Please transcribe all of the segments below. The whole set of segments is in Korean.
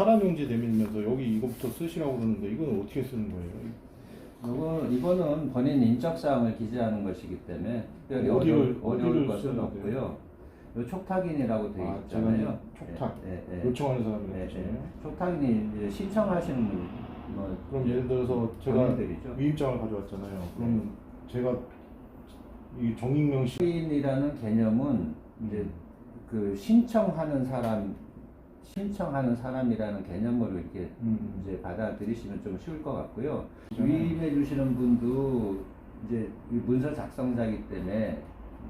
파란 용지 내밀면서 여기 이거부터 쓰시라고 그러는데 이건 어떻게 쓰는 거예요? 이거 이거는 본인 인적 사항을 기재하는 것이기 때문에 특별히 어디를- 어려울, 어려울 것은? 없고요. 요 촉탁인이라고 되어 아, 있잖아요. 촉탁. 예, 예, 예. 요청하는 예, 사람이라고 예. 하잖아요. 촉탁인이 이제 신청하시는 분, 뭐 그럼 예를 들어서 제가 본인들이죠. 위임장을 가져왔잖아요. 그럼 네. 제가 이 정익명 씨 촉탁인이라는 개념은 이제 그 신청하는 사람, 신청하는 사람이라는 개념으로 이렇게 음. 이제 받아들이시면 좀 쉬울 것 같고요. 그죠. 위임해 주시는 분도 이제 이 문서 작성자이기 때문에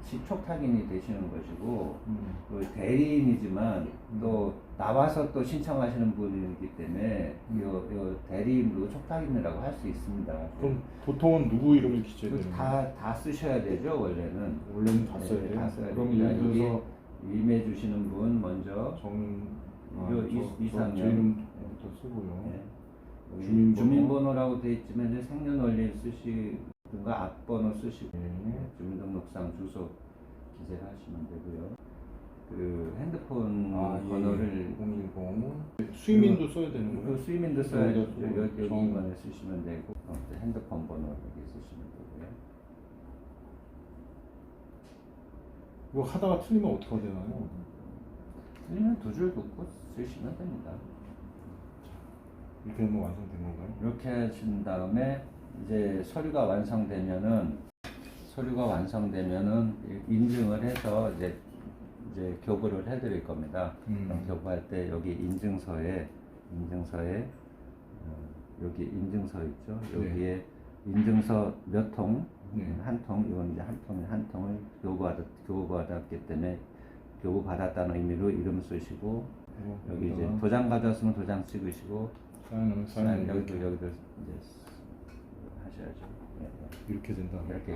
시촉탁인이 되시는 것이고 음. 그 대리인이지만 음. 또 나와서 또 신청하시는 분이기 때문에 요, 요 대리인으로 촉탁인이라고 할 수 있습니다. 그럼 보통은 누구 이름을 기재해야 되는 거예요? 다, 다 쓰셔야 되죠, 원래는. 원래는 다 써야 네, 돼요? 다 써야 그럼 됩니다. 예를 들어서 위임해 주시는 분 먼저 정... 아, 요 저, 이- 저, 이상형. 제 이름부터 쓰고요. 네. 여기 주민번호. 주민번호라고 되어 있지만 생년월일 쓰시든가 앞번호 쓰시고 네. 주민등록상 주소 기재를 하시면 되고요. 그 핸드폰 아, 예. 번호를 010 수임인도 써야 되는 그 거예요? 수임인도 써야 여기다 여기 여기 정- 이번에 쓰시면 되고 어, 또 핸드폰 번호 여기 쓰시면 되고요. 이거 하다가 틀리면 어떻게 되나요? 두 줄 긋고 쓰시면 됩니다. 이렇게 하면 완성된 건가요? 이렇게 하신 다음에 이제 서류가 완성되면은 서류가 완성되면은 인증을 해서 이제 이제 교부를 해드릴 겁니다. 음. 그럼 교부할 때 여기 인증서에 인증서에 어, 여기 인증서 있죠. 여기에 인증서 몇 통, 네. 한 통, 이건 이제 한 통에 한 통을 교부받았 교부받았기 때문에 교부받았다는 의미로 이름 쓰시고 이거 여기 이제 여기다가 도장 받았으면 도장 찍으시고 사인하면 사인 여기도 여기도 이제 하셔야죠. 네, 네. 이렇게 된다. 이렇게